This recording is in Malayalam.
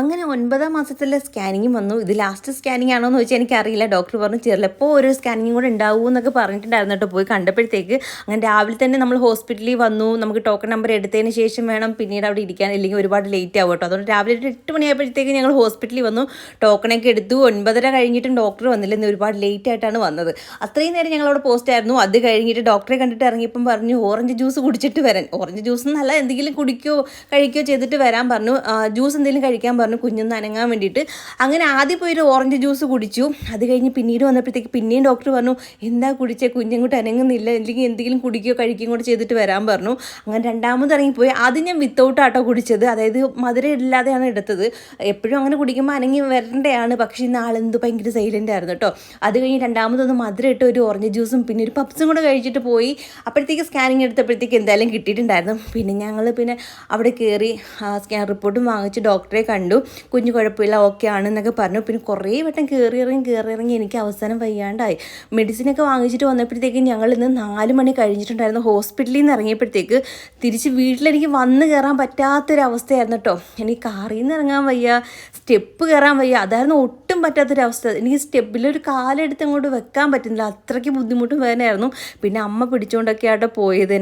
അങ്ങനെ ഒൻപതാം മാസത്തിലെ സ്കാനിങ്ങും വന്നു. ഇത് ലാസ്റ്റ് സ്കാനിങ് ആണോ എന്ന് ചോദിച്ചാൽ എനിക്കറിയില്ല. ഡോക്ടർ പറഞ്ഞു ചിലപ്പോൾ ഒരു സ്കാനിങ്ങും കൂടെ ഉണ്ടാവും എന്നൊക്കെ പറഞ്ഞിട്ടുണ്ടായിരുന്നു കേട്ടോ. പോയി കണ്ടപ്പോഴത്തേക്ക് അങ്ങനെ രാവിലെ തന്നെ നമ്മൾ ഹോസ്പിറ്റലിൽ വന്നു. നമുക്ക് ടോക്കൺ നമ്പർ എടുത്തതിന് ശേഷം വേണം. പിന്നീട് അവിടെ ഇരിക്കാൻ അല്ലെങ്കിൽ ഒരുപാട് ലേറ്റ് ആവും കേട്ടോ. അതുകൊണ്ട് രാവിലെ ഒരു എട്ട് മണിയായപ്പോഴത്തേക്ക് ഞങ്ങൾ ഹോസ്പിറ്റലിൽ വന്നു. ടോക്കണൊക്കെ എടുത്തു. ഒൻപതര കഴിഞ്ഞിട്ടും ഡോക്ടർ വന്നില്ല. ഇന്ന് ഒരുപാട് ലേറ്റ് ആയിട്ടാണ് വന്നത്. അത്രയും നേരം ഞങ്ങൾ അവിടെ പോസ്റ്റ് ആയിരുന്നു. അത് കഴിഞ്ഞിട്ട് ഡോക്ടറെ കണ്ടിട്ട് ഇറങ്ങിയപ്പം പറഞ്ഞു ഓറഞ്ച് ജ്യൂസ് കുടിച്ചിട്ട് വരാൻ. ഓറഞ്ച് ജ്യൂസ് എന്നല്ല എന്തെങ്കിലും കുടിക്കോ കഴിക്കോ ചെയ്തിട്ട് വരാൻ പറഞ്ഞു. ജ്യൂസ് എന്തെങ്കിലും കഴിക്കാൻ പറഞ്ഞു കുഞ്ഞൊന്ന് അനങ്ങാൻ വേണ്ടിയിട്ട്. അങ്ങനെ ആദ്യം പോയി ഒരു ഓറഞ്ച് ജ്യൂസ് കുടിച്ചു. അത് കഴിഞ്ഞ് പിന്നീട് വന്നപ്പോഴത്തേക്ക് പിന്നെയും ഡോക്ടർ പറഞ്ഞു എന്താ കുടിച്ചേ? കുഞ്ഞങ്ങോട്ട് അനങ്ങുന്നില്ല. അല്ലെങ്കിൽ എന്തെങ്കിലും കുടിക്കുകയോ കഴിക്കുകയും കൂടെ ചെയ്തിട്ട് വരാൻ പറഞ്ഞു. അങ്ങനെ രണ്ടാമത് ഇറങ്ങിപ്പോയി. ആദ്യം ഞാൻ വിത്തൗട്ട് ആട്ടോ കുടിച്ചത്. അതായത് മധുരം ഇല്ലാതെയാണ് എടുത്തത്. എപ്പോഴും അങ്ങനെ കുടിക്കുമ്പോൾ അനങ്ങി വരേണ്ടതാണ് പക്ഷേ ഇന്ന് ആളെന്ത് ഭയങ്കര സൈലന്റ് ആയിരുന്നു കേട്ടോ. അത് കഴിഞ്ഞ് രണ്ടാമതൊന്ന് മധുരം ഇട്ട് ഒരു ഓറഞ്ച് ജ്യൂസും പിന്നെ ഒരു പപ്സും കൂടെ കഴിച്ചിട്ട് പോയി. അപ്പോഴത്തേക്ക് സ്കാനിങ് എടുത്തപ്പോഴത്തേക്ക് എന്തായാലും കിട്ടിയിട്ടുണ്ടായിരുന്നു. പിന്നെ ഞങ്ങൾ പിന്നെ അവിടെ കയറി സ്കാൻ റിപ്പോർട്ടും വാങ്ങിച്ച് ഡോക്ടറെ കണ്ടു. കുഞ്ഞു കുഴപ്പമില്ല ഓക്കെ ആണെന്നൊക്കെ പറഞ്ഞു. പിന്നെ കുറേ വട്ടം കയറി ഇറങ്ങി കയറി ഇറങ്ങി എനിക്ക് അവസാനം വയ്യാണ്ടായി. മെഡിസിനൊക്കെ വാങ്ങിച്ചിട്ട് വന്നപ്പോഴത്തേക്ക് ഞങ്ങൾ ഇന്ന് നാല് മണി കഴിഞ്ഞിട്ടുണ്ടായിരുന്നു ഹോസ്പിറ്റലിൽ നിന്ന് ഇറങ്ങിയപ്പോഴത്തേക്ക്. തിരിച്ച് വീട്ടിലെനിക്ക് വന്ന് കയറാൻ പറ്റാത്തൊരവസ്ഥയായിരുന്നു കേട്ടോ. എനിക്ക് കാറിൽ നിന്ന് ഇറങ്ങാൻ വയ്യ സ്റ്റെപ്പ് കയറാൻ വയ്യ. അതായിരുന്നു ഒട്ടും പറ്റാത്തൊരവസ്ഥ. എനിക്ക് സ്റ്റെപ്പിലൊരു കാലെടുത്ത് അങ്ങോട്ട് വെക്കാൻ പറ്റുന്നില്ല. അത്രയ്ക്ക് ബുദ്ധിമുട്ടും വേദനയായിരുന്നു. പിന്നെ അമ്മ പിടിച്ചുകൊണ്ടൊക്കെ ആയിട്ട് പോയത്